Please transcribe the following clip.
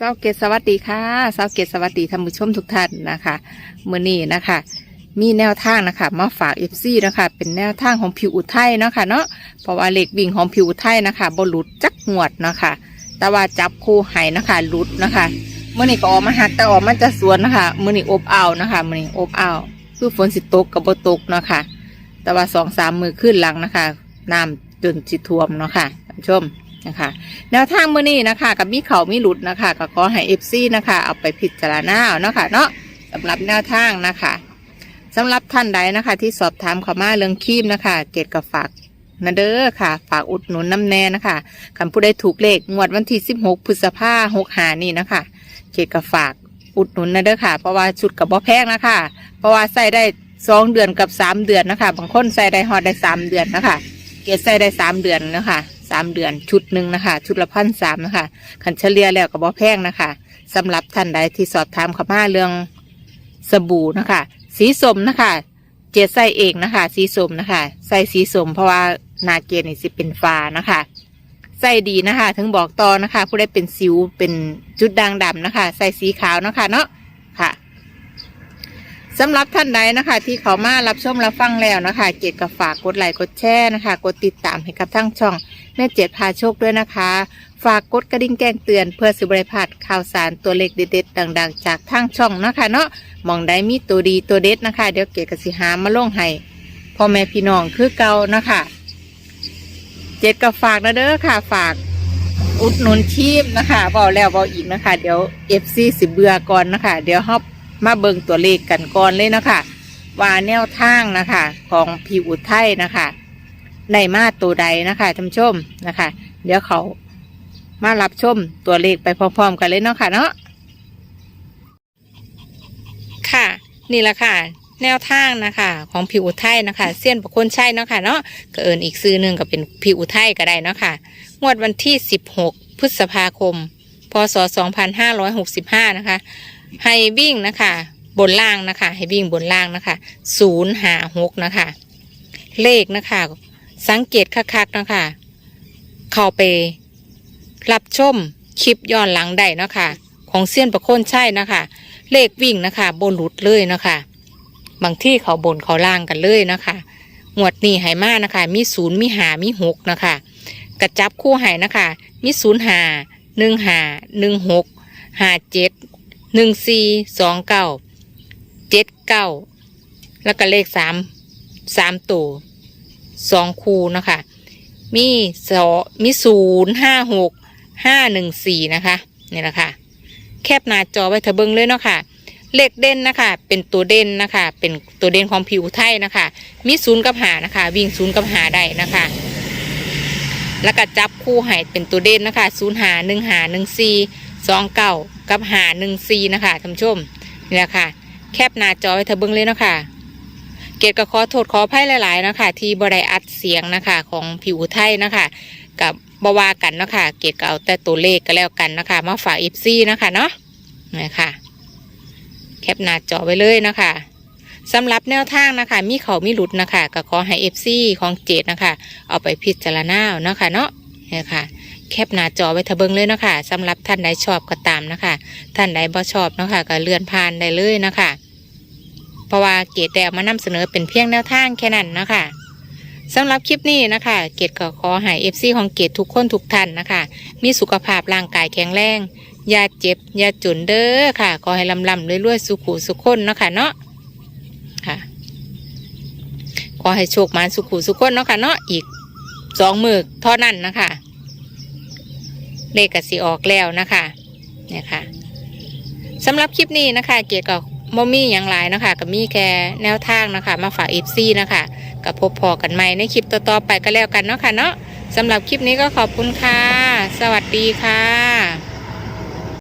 สาวเกศสวัสดีค่ะสาวเกศสวัสดีท่านผู้ชมทุกท่านนะคะมื่อนี้นะคะ มีแนวทางนะคะมาฝากเอฟซีนะคะเป็นแนวทางของผิวอุทัยเนาะค่ะเนาะเพราะว่าเหล็กวิ่งของผิวอุทัยนะคะบหลุดจักงวดนะคะแต่ว่าจับคู่ไห้นะคะหลุดนะคะเมื่อนี้ก็ออกมาหักแต่ออกมาจะสวนนะคะมื่อนี้อบอ้าวนะคะมื่อนี้อบอ้าวคือฝนสิตกกับบตกเนาะค่ะแต่ว่าสองสามมือขึ้นหลังนะคะน้ำจนสิท่วมเนาะค่ะท่านผู้ชม นะคะแนวทางมื่อนี้นะคะกับมีเขามีหลุดนะคะก็ขอให้เอฟซีนะคะเอาไปพิจารณาเนาะค่ะเนาะสำหรับแนวทางนะคะสำหรับท่านใดนะคะ ที่สอบถามเขามาเรื่องคีมนะคะ เกตกับฝากนะเด้อค่ะ ฝากอุดหนุนน้ำแน่นะคะคำผู้ใดถูกเลขงวดวันที่สิบหกพฤษภาหกหานี่นะคะ เกตกับฝากอุดหนุนนะเด้อค่ะ เพราะว่าชุดกับบ่แพงนะคะ เพราะว่าใส่ได้สองเดือนกับสามเดือนนะคะ บางคนใส่ได้ฮอดได้สามเดือนนะคะ เกตใส่ได้สามเดือนนะคะามเดือนชุดหนึ่งนะคะ ชุดละพันสามนะคะขันเฉลี่ยแล้วก็บ่แพงนะคะสำหรับท่านใดที่สอบถามข้ามาเรื่องสบู่นะคะ สีส้มนะคะ เจดใส่เองนะคะ สีส้มนะคะ ใส่สีส้มเพราะว่านาเกนี่สิเป็นฟ้านะคะใส่ดีนะคะ ถึงบอกต่อนะคะ ผู้ได้เป็นสิวเป็นจุดด่างดำนะคะ ใส่สีขาวนะคะเนาะค่ะ สำหรับท่านใดนะคะ ที่เขามารับชมรับฟังแล้วนะคะเกดกับฝากกดไลค์กดแชร์นะคะ กดติดตามให้กับทั้งช่อง แม่เจ็ดพาโชคด้วยนะคะ ฝากกดกระดิ่งแจ้งเตือนเพื่อสิบริพลาดข่าวสารตัวเล็กเด็ดๆดัง ๆ จากทั้งช่องนะคะเนาะมองได้มีตัวดีตัวเด็ดนะคะ เดี๋ยวเกดกับสิหามาลงให้พ่อแม่พี่น้องคือเก่านะคะเจ็ดกับฝากนะเด้อค่ะ ฝากอุดหนุนชีพนะคะบอกแล้วบอกอีกนะคะ เดี๋ยวเอฟซีสิเบือก่อนนะคะ เดี๋ยวฮอบ มาเบิ่งตัวเลขกันก่อนเลยนะคะว่าแนวทางนะคะ ของผิวอุทัยนะคะในมาตัวใดนะคะท่านชมนะคะ เดี๋ยวเขามารับชมตัวเลขไปพร้อมๆกันเลยเนาะค่ะเนาะค่ะนี่แหละค่ะ แนวทางนะคะ ของผิวอุทัยนะคะเสี้ยนประคนใช่เนาะค่ะเนาะก็เอินอีกซื้อหนึ่งก็เป็นผิวอุทัยก็ได้เนาะค่ะงวดวันที่สิบหกพฤษภาคม พศสองพันห้าร้อยหกสิบห้านะคะ ให้วิ่งนะคะ บนล่างนะคะ ให้วิ่งบนล่างนะคะศูนย์หาหกนะคะ เลขนะคะ สังเกตคักๆนะคะ เข้าไป รับชมคลิปย้อนหลังได้นะคะ ของเสี้ยนประโคนใช่นะคะ เลขวิ่งนะคะบนหลุดเลยนะคะบางที่เขาบนเขาล่างกันเลยนะคะหวดนี้ไหมานะคะ มีศูนย์มีหามีหกนะคะ กระจับคู่ไหนะคะ มีศูนย์หาหนึ่งหาหนึ่งหกหาเจ็ด หนึ่งสี่สองเก้าเจ็ดเก้าแล้วก็เลขสามสามตัวสองคูนะคะ มีสอมีศูนย์ห้าหกห้าหนึ่งสี่นะคะนี่แหละค่ะ แคบหน้าจอไว้เถอะเบิ้งเลยเนาะค่ะเลขเด่นนะคะ เป็นตัวเด่นนะคะ เป็นตัวเด่นของผิวไทยนะคะ มีศูนย์กับหานะคะ วิ่งศูนย์กับหาได้นะคะ แล้วก็จับคู่ให้เป็นตัวเด่นนะคะศูนย์หาหนึ่งหาหนึ่งสี่ สองเก้ากับหาหนึ่งสี่นะคะท่านผู้ชมนี่แหละค่ะ แคบหน้าจอไว้เธอเบิ้งเลยเนาะคะเกดก็ขอโทษขออภัยหลาย ๆ นะคะ ที่บไดอัดเสียงนะคะ ของผิวไทยนะคะ กับบวากันเนาะคะเกดก็เอาแต่ตัวเลขก็แล้วกันนะคะ มาฝากอีฟซี่นะคะเนาะนี่ค่ะ แคปหน้าจอไว้เลยนะคะสำหรับแนวทางนะคะ มีเขามีหลุดนะคะก็ขอให้เอฟซีของเจดนะคะ เอาไปพิจารณาเนาะคะเนาะนี่ค่ะ แคปหน้าจอไว้ทะเบิงเลยเนาะคะสำหรับท่านใดชอบก็ตามนะคะ ท่านใดบ่ชอบเนาะคะก็เลื่อนผ่านได้เลยนะคะ เพราะว่าเกดแต่มานำเสนอเป็นเพียงแนวทางแค่นั้นนะคะสำหรับคลิปนี้นะคะ เกดก็ขอให้เอฟซีของเกดทุกคนทุกท่านนะคะ มีสุขภาพร่างกายแข็งแรงอย่าเจ็บอย่าจุนเด้อค่ะ ขอให้ลำลำรวยๆสุขุสุขคนเนาะค่ะเนาะค่ะ ขอให้โชคมาสุขุสุขคนเนาะค่ะเนาะอีกสองมือเท่านั้นนะคะ เลขกสิออกแล้วนะคะเนี่ยค่ะสำหรับคลิปนี้นะคะ เกี่ยวกับมมี่อย่างไรนะคะกับมี่แค่แนวทางนะคะ มาฝากเอฟซีนะคะกับพบพอกันใหม่ในคลิปต่อๆไปก็แล้วกันเนาะค่ะเนาะสำหรับคลิปนี้ก็ขอบคุณค่ะ สวัสดีค่ะ